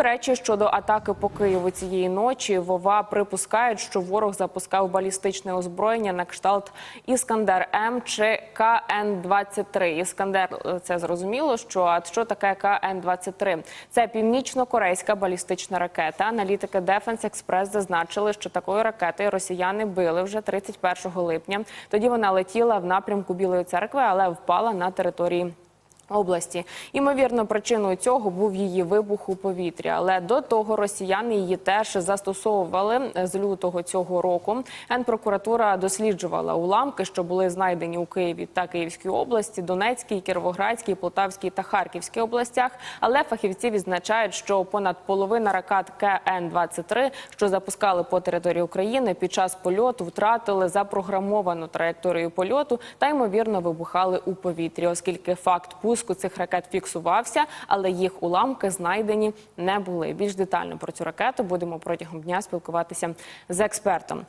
до речі, щодо атаки по Києву цієї ночі, Вова припускають, що ворог запускав балістичне озброєння на кшталт Іскандер М чи КН 23 Іскандер е, це зрозуміло. Що а що таке КН 23 Це північно-корейська балістична ракета. Аналітики Defense Express зазначили, що такою ракетою росіяни били вже 31 липня. Тоді вона летіла в напрямку Білої церкви, але впала на території. Області ймовірно, причиною цього був її вибух у повітрі. Але до того росіяни її теж застосовували з лютого цього року. Генпрокуратура досліджувала уламки, що були знайдені у Києві та Київській області, Донецькій, Кіровоградській, Полтавській та Харківській областях. Але фахівці відзначають, що понад половина ракет КН-23, що запускали по території України, під час польоту втратили запрограмовану траєкторію польоту та ймовірно вибухали у повітрі, оскільки факт пуску цих ракет фіксувався, але їх уламки знайдені не були. Більш детально про цю ракету будемо протягом дня спілкуватися з експертом.